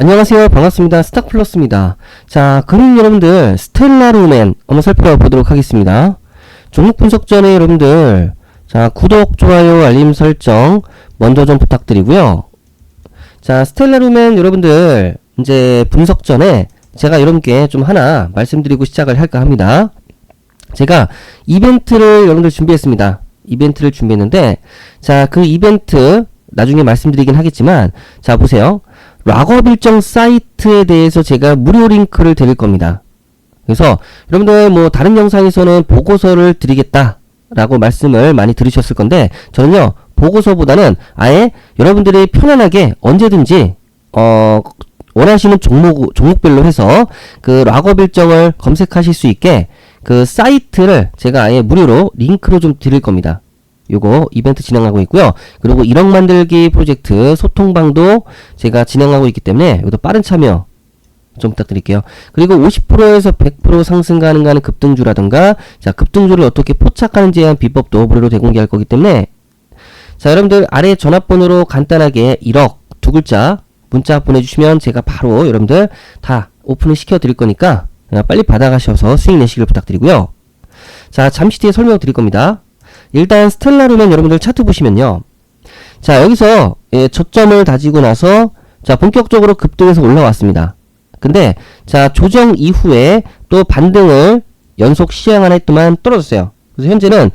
안녕하세요. 반갑습니다. 스타플러스입니다. 자, 그럼 여러분들, 스텔라루멘 한번 살펴보도록 하겠습니다. 종목 분석 전에 여러분들, 자, 구독, 좋아요, 알림 설정 먼저 좀 부탁드리고요. 자, 스텔라루멘 여러분들, 이제 분석 전에 제가 여러분께 좀 하나 말씀드리고 시작을 할까 합니다. 제가 이벤트를 여러분들 준비했습니다. 이벤트를 준비했는데, 자, 그 이벤트 나중에 말씀드리긴 하겠지만, 자, 보세요. 락업 일정 사이트에 대해서 제가 무료 링크를 드릴 겁니다. 그래서 여러분들 뭐 다른 영상에서는 보고서를 드리겠다 라고 말씀을 많이 들으셨을 건데 저는요 보고서보다는 아예 여러분들이 편안하게 언제든지 어 원하시는 종목 종목별로 해서 그 락업 일정을 검색하실 수 있게 그 사이트를 제가 아예 무료로 링크로 좀 드릴 겁니다. 요거 이벤트 진행하고 있고요. 그리고 1억 만들기 프로젝트 소통방도 제가 진행하고 있기 때문에 이것도 빠른 참여 좀 부탁드릴게요. 그리고 50%에서 100% 상승 가능한 급등주라든가 자 급등주를 어떻게 포착하는지에 대한 비법도 무료로 대공개할 거기 때문에 자 여러분들 아래 전화번호로 간단하게 1억 두 글자 문자 보내주시면 제가 바로 여러분들 다 오픈을 시켜 드릴 거니까 그냥 빨리 받아가셔서 수익 내시길 부탁드리고요. 자 잠시 뒤에 설명 드릴 겁니다. 일단 스텔라루멘 여러분들 차트 보시면요. 자 여기서 예, 저점을 다지고 나서 자 본격적으로 급등해서 올라왔습니다. 근데 자 조정 이후에 또 반등을 연속 시행 하나 했더만 떨어졌어요. 그래서 현재는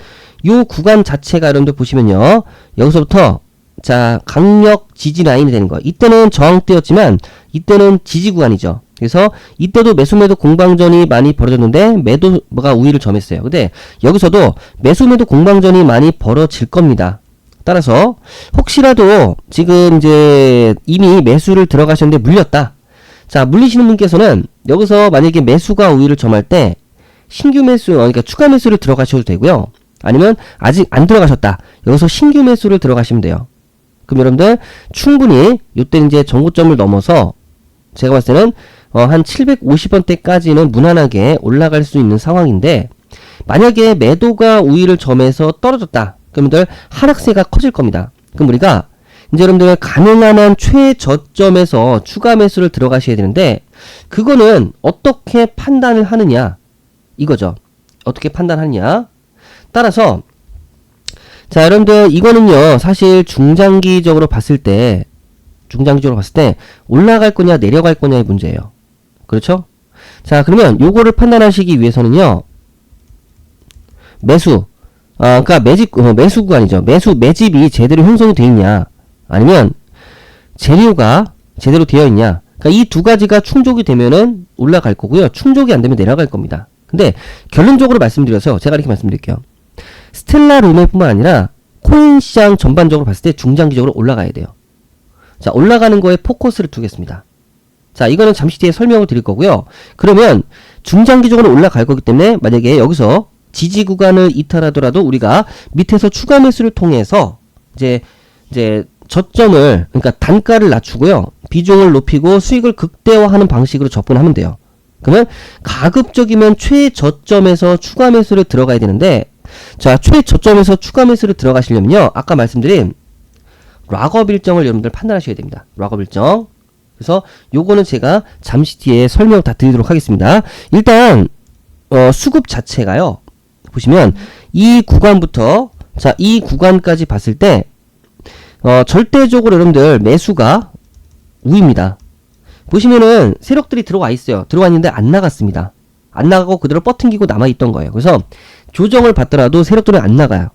요 구간 자체가 여러분들 보시면요. 여기서부터 자 강력 지지 라인이 되는 거. 이때는 저항대였지만 이때는 지지 구간이죠. 그래서 이때도 매수 매도 공방전이 많이 벌어졌는데 매도가 우위를 점했어요. 근데 여기서도 매수 매도 공방전이 많이 벌어질 겁니다. 따라서 혹시라도 지금 이제 이미 매수를 들어가셨는데 물렸다. 자, 물리시는 분께서는 여기서 만약에 매수가 우위를 점할 때 신규 매수, 어, 그러니까 추가 매수를 들어가셔도 되고요. 아니면 아직 안 들어가셨다. 여기서 신규 매수를 들어가시면 돼요. 그럼 여러분들 충분히 이때 이제 정고점을 넘어서 제가 봤을 때는 어, 한 750원대까지는 무난하게 올라갈 수 있는 상황인데 만약에 매도가 우위를 점해서 떨어졌다. 그러면 하락세가 커질 겁니다. 그럼 우리가 이제 여러분들 가능한 한 최저점에서 추가 매수를 들어가셔야 되는데 그거는 어떻게 판단을 하느냐 이거죠. 어떻게 판단하느냐 따라서 자 여러분들 이거는요 사실 중장기적으로 봤을 때 중장기적으로 봤을 때 올라갈 거냐 내려갈 거냐의 문제예요. 그렇죠? 자 그러면 요거를 판단하시기 위해서는요 매수 아 그러니까 매집 어, 매수 구간이죠. 매수 매집이 제대로 형성이 돼 있냐 아니면 재료가 제대로 되어 있냐 그러니까 이 두 가지가 충족이 되면은 올라갈 거고요. 충족이 안 되면 내려갈 겁니다. 근데 결론적으로 말씀드려서 제가 이렇게 말씀드릴게요. 스텔라 루메뿐만 아니라 코인 시장 전반적으로 봤을 때 중장기적으로 올라가야 돼요. 자, 올라가는 거에 포커스를 두겠습니다. 자, 이거는 잠시 뒤에 설명을 드릴 거고요. 그러면 중장기적으로 올라갈 거기 때문에 만약에 여기서 지지 구간을 이탈하더라도 우리가 밑에서 추가 매수를 통해서 이제 이제 저점을 그러니까 단가를 낮추고요. 비중을 높이고 수익을 극대화하는 방식으로 접근하면 돼요. 그러면 가급적이면 최저점에서 추가 매수를 들어가야 되는데 자, 최저점에서 추가 매수를 들어가시려면요. 아까 말씀드린 락업 일정을 여러분들 판단하셔야 됩니다. 락업 일정. 그래서 요거는 제가 잠시 뒤에 설명 다 드리도록 하겠습니다. 일단 어, 수급 자체가요. 보시면 이 구간부터 자, 이 구간까지 봤을 때 어, 절대적으로 여러분들 매수가 우입니다. 보시면은 세력들이 들어와 있어요. 들어와 있는데 안 나갔습니다. 안 나가고 그대로 뻗팅기고 남아 있던 거예요. 그래서 조정을 받더라도 세력들은 안 나가요.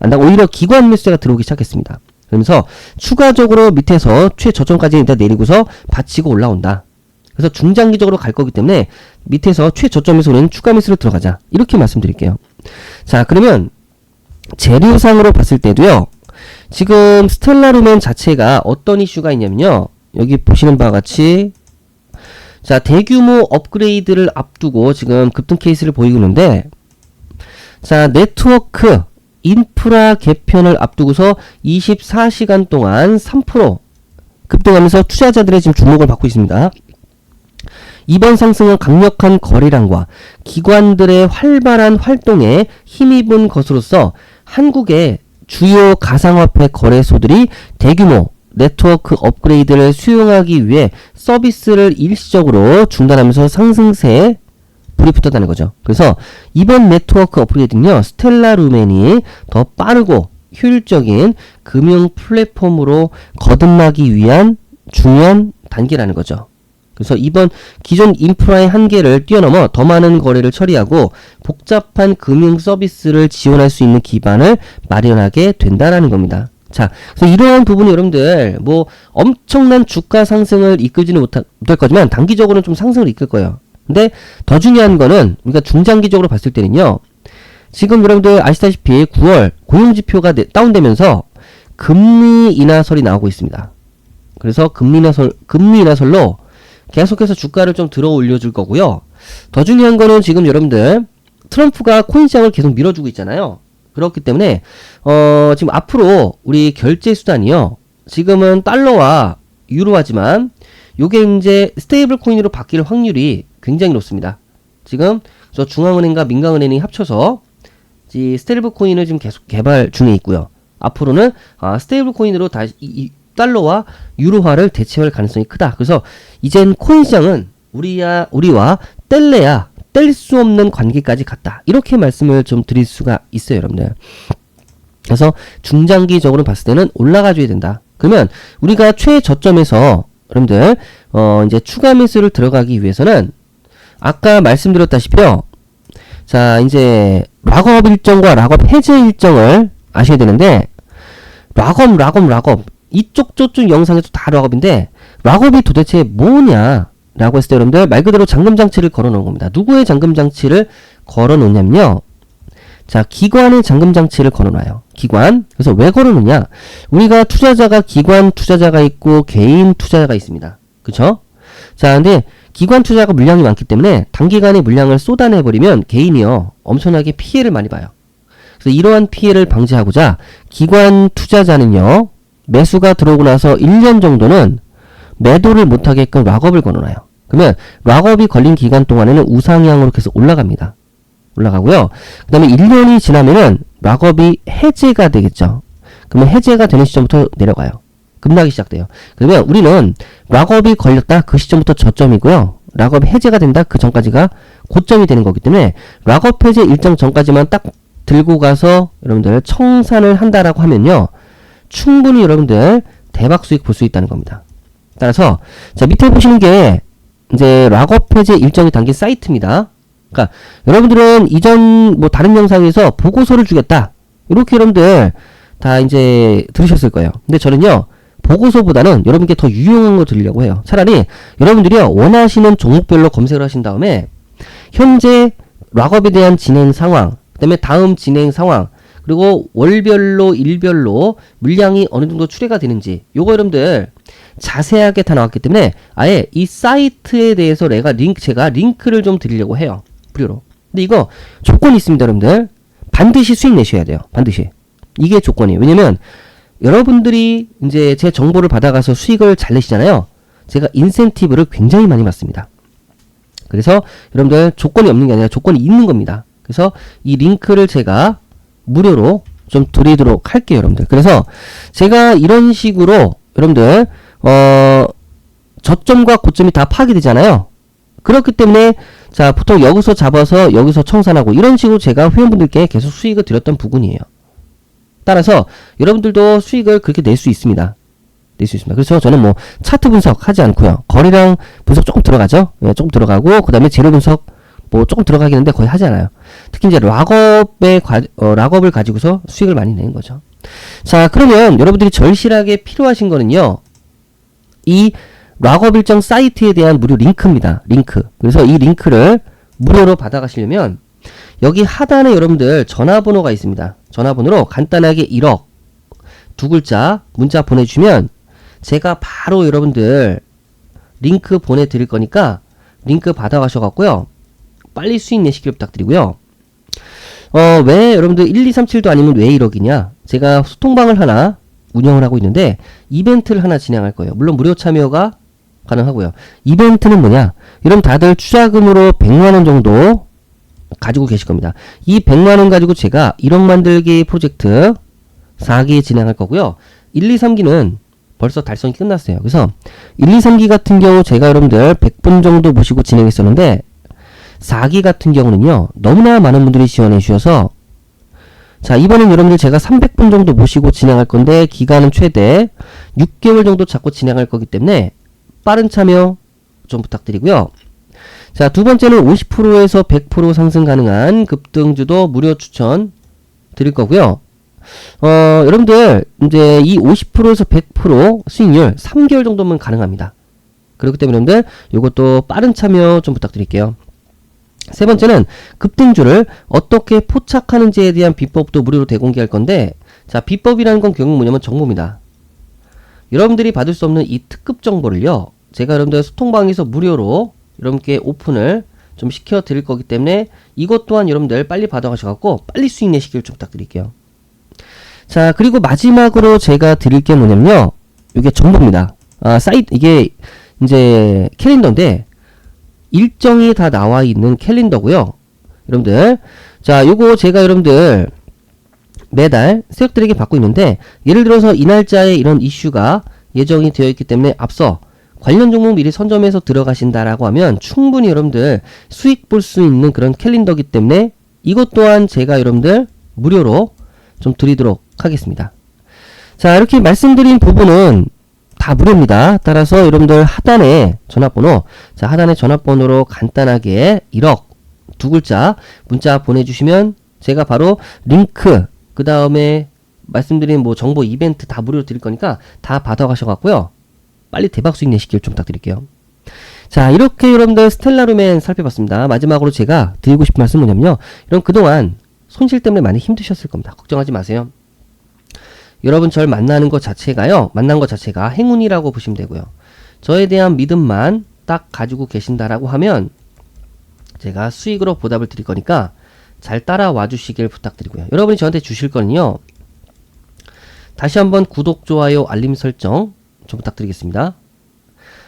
안 나가 오히려 기관 매수가 들어오기 시작했습니다. 그러면서 추가적으로 밑에서 최저점까지 일단 내리고서 받치고 올라온다. 그래서 중장기적으로 갈 거기 때문에 밑에서 최저점에서 우리는 추가 매수를 들어가자. 이렇게 말씀드릴게요. 자, 그러면 재료상으로 봤을 때도요. 지금 스텔라루멘 자체가 어떤 이슈가 있냐면요. 여기 보시는 바와 같이 자, 대규모 업그레이드를 앞두고 지금 급등 케이스를 보이고 있는데 자, 네트워크 인프라 개편을 앞두고서 24시간 동안 3% 급등하면서 투자자들의 지금 주목을 받고 있습니다. 이번 상승은 강력한 거래량과 기관들의 활발한 활동에 힘입은 것으로서 한국의 주요 가상화폐 거래소들이 대규모 네트워크 업그레이드를 수용하기 위해 서비스를 일시적으로 중단하면서 상승세에 불이 붙었다는 거죠. 그래서 이번 네트워크 업그레이드는요, 스텔라 루멘이 더 빠르고 효율적인 금융 플랫폼으로 거듭나기 위한 중요한 단계라는 거죠. 그래서 이번 기존 인프라의 한계를 뛰어넘어 더 많은 거래를 처리하고 복잡한 금융 서비스를 지원할 수 있는 기반을 마련하게 된다라는 겁니다. 자, 그래서 이러한 부분이 여러분들 뭐 엄청난 주가 상승을 이끌지는 못할 거지만 단기적으로는 좀 상승을 이끌 거예요. 근데 더 중요한 거는 우리가 중장기적으로 봤을 때는요. 지금 여러분들 아시다시피 9월 고용지표가 내- 다운되면서 금리 인하설이 나오고 있습니다. 그래서 금리 인하설, 금리 인하설로 계속해서 주가를 좀 들어 올려줄 거고요. 더 중요한 거는 지금 여러분들 트럼프가 코인 시장을 계속 밀어주고 있잖아요. 그렇기 때문에 어 지금 앞으로 우리 결제 수단이요. 지금은 달러와 유로하지만 요게 이제 스테이블 코인으로 바뀔 확률이 굉장히 높습니다. 지금 저 중앙은행과 민간은행이 합쳐서 이 스테이블 코인을 지금 계속 개발 중에 있고요. 앞으로는 아, 스테이블 코인으로 다시 이, 이 달러와 유로화를 대체할 가능성이 크다. 그래서 이젠 코인 시장은 우리야 우리와 뗄래야 뗄 수 없는 관계까지 갔다. 이렇게 말씀을 좀 드릴 수가 있어요, 여러분들. 그래서 중장기적으로 봤을 때는 올라가줘야 된다. 그러면 우리가 최저점에서 여러분들 어 이제 추가 매수를 들어가기 위해서는 아까 말씀드렸다시피요. 자 이제 락업 일정과 락업 해제 일정을 아셔야 되는데 락업 락업 락업 이쪽 저쪽 영상에도 다 락업인데 락업이 도대체 뭐냐 라고 했을 때 여러분들 말 그대로 잠금 장치를 걸어 놓은 겁니다. 누구의 잠금 장치를 걸어 놓냐면요. 자, 기관의 잠금 장치를 걸어놔요. 기관. 그래서 왜 걸어놓냐? 우리가 투자자가 기관 투자자가 있고 개인 투자자가 있습니다. 그쵸? 자, 근데 기관 투자가 물량이 많기 때문에 단기간에 물량을 쏟아내버리면 개인이요. 엄청나게 피해를 많이 봐요. 그래서 이러한 피해를 방지하고자 기관 투자자는요. 매수가 들어오고 나서 1년 정도는 매도를 못하게끔 락업을 걸어놔요. 그러면 락업이 걸린 기간 동안에는 우상향으로 계속 올라갑니다. 올라가고요. 그 다음에 1년이 지나면은 락업이 해제가 되겠죠. 그러면 해제가 되는 시점부터 내려가요. 급락이 시작돼요. 그러면 우리는 락업이 걸렸다 그 시점부터 저점이고요. 락업 해제가 된다 그 전까지가 고점이 되는 거기 때문에 락업 해제 일정 전까지만 딱 들고 가서 여러분들 청산을 한다라고 하면요. 충분히 여러분들 대박 수익 볼 수 있다는 겁니다. 따라서 자 밑에 보시는 게 이제 락업 해제 일정이 담긴 사이트입니다. 그러니까 여러분들은 이전 뭐 다른 영상에서 보고서를 주겠다 이렇게 여러분들 다 이제 들으셨을 거예요. 근데 저는요 보고서보다는 여러분께 더 유용한 거 드리려고 해요. 차라리 여러분들이요 원하시는 종목별로 검색을 하신 다음에 현재 락업에 대한 진행 상황, 그다음에 다음 진행 상황, 그리고 월별로 일별로 물량이 어느 정도 추례가 되는지 요거 여러분들 자세하게 다 나왔기 때문에 아예 이 사이트에 대해서 내가 링크 제가 링크를 좀 드리려고 해요. 무료로. 근데 이거 조건이 있습니다, 여러분들. 반드시 수익 내셔야 돼요. 반드시. 이게 조건이에요. 왜냐면 여러분들이 이제 제 정보를 받아가서 수익을 잘 내시잖아요. 제가 인센티브를 굉장히 많이 받습니다. 그래서 여러분들 조건이 없는 게 아니라 조건이 있는 겁니다. 그래서 이 링크를 제가 무료로 좀 드리도록 할게요, 여러분들. 그래서 제가 이런 식으로 여러분들 어 저점과 고점이 다 파악이 되잖아요. 그렇기 때문에 자 보통 여기서 잡아서 여기서 청산하고 이런 식으로 제가 회원분들께 계속 수익을 드렸던 부분이에요. 따라서 여러분들도 수익을 그렇게 낼 수 있습니다. 낼 수 있습니다. 그래서 저는 뭐 차트 분석 하지 않고요. 거래량 분석 조금 들어가죠. 예, 조금 들어가고 그 다음에 재료 분석 뭐 조금 들어가긴 한데 거의 하지 않아요. 특히 이제 락업의 과, 어, 락업을 가지고서 수익을 많이 내는 거죠. 자 그러면 여러분들이 절실하게 필요하신 거는요. 이 락업 일정 사이트에 대한 무료 링크입니다. 링크. 그래서 이 링크를 무료로 받아가시려면 여기 하단에 여러분들 전화번호가 있습니다. 전화번호로 간단하게 1억 두 글자 문자 보내주시면 제가 바로 여러분들 링크 보내드릴 거니까 링크 받아가셔갖고요. 빨리 수익 내시길 부탁드리고요. 어, 왜 여러분들 1, 2, 3, 7도 아니면 왜 1억이냐? 제가 소통방을 하나 운영을 하고 있는데 이벤트를 하나 진행할 거예요. 물론 무료 참여가 가능하고요. 이벤트는 뭐냐? 여러분 다들 투자금으로 100만원 정도 가지고 계실 겁니다. 이 100만 원 가지고 제가 1억 만들기 프로젝트 4기 진행할 거고요. 1, 2, 3기는 벌써 달성이 끝났어요. 그래서 1, 2, 3기 같은 경우 제가 여러분들 100분 정도 모시고 진행했었는데 4기 같은 경우는요. 너무나 많은 분들이 지원해 주셔서 자, 이번엔 여러분들 제가 300분 정도 모시고 진행할 건데 기간은 최대 6개월 정도 잡고 진행할 거기 때문에 빠른 참여 좀 부탁드리고요. 자, 두 번째는 50%에서 100% 상승 가능한 급등주도 무료 추천 드릴 거고요. 어, 여러분들 이제 이 50%에서 100% 수익률 3개월 정도면 가능합니다. 그렇기 때문에 여러분들 이것도 빠른 참여 좀 부탁드릴게요. 세 번째는 급등주를 어떻게 포착하는지에 대한 비법도 무료로 대공개할 건데 자 비법이라는 건 결국 뭐냐면 정보입니다. 여러분들이 받을 수 없는 이 특급 정보를요 제가 여러분들 소통방에서 무료로 여러분께 오픈을 좀 시켜 드릴 거기 때문에 이것 또한 여러분들 빨리 받아가셔갖고 빨리 수익 내시길 좀 부탁드릴게요. 자 그리고 마지막으로 제가 드릴 게 뭐냐면요 이게 정보입니다. 아 사이트 이게 이제 캘린더인데 일정이 다 나와 있는 캘린더고요. 여러분들 자 요거 제가 여러분들 매달 세력들에게 받고 있는데 예를 들어서 이 날짜에 이런 이슈가 예정이 되어 있기 때문에 앞서 관련 종목 미리 선점해서 들어가신다라고 하면 충분히 여러분들 수익 볼 수 있는 그런 캘린더기 때문에 이것 또한 제가 여러분들 무료로 좀 드리도록 하겠습니다. 자 이렇게 말씀드린 부분은 다 무료입니다. 따라서 여러분들 하단에 전화번호, 자 하단에 전화번호로 간단하게 1억 두 글자 문자 보내주시면 제가 바로 링크 그 다음에 말씀드린 뭐 정보 이벤트 다 무료로 드릴 거니까 다 받아가셔갖고요. 빨리 대박 수익 내시길 좀 부탁드릴게요. 자 이렇게 여러분들 스텔라루멘 살펴봤습니다. 마지막으로 제가 드리고 싶은 말씀 은 뭐냐면요. 이런 그동안 손실 때문에 많이 힘드셨을 겁니다. 걱정하지 마세요. 여러분 절 만나는 것 자체가요. 만난 것 자체가 행운이라고 보시면 되고요. 저에 대한 믿음만 딱 가지고 계신다라고 하면 제가 수익으로 보답을 드릴 거니까 잘 따라와 주시길 부탁드리고요. 여러분이 저한테 주실 거는요. 다시 한번 구독, 좋아요, 알림 설정 좀 부탁드리겠습니다.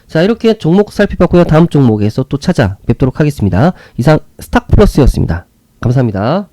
자 이렇게 종목 살펴봤고요. 다음 종목에서 또 찾아뵙도록 하겠습니다. 이상 스탁플러스였습니다. 감사합니다.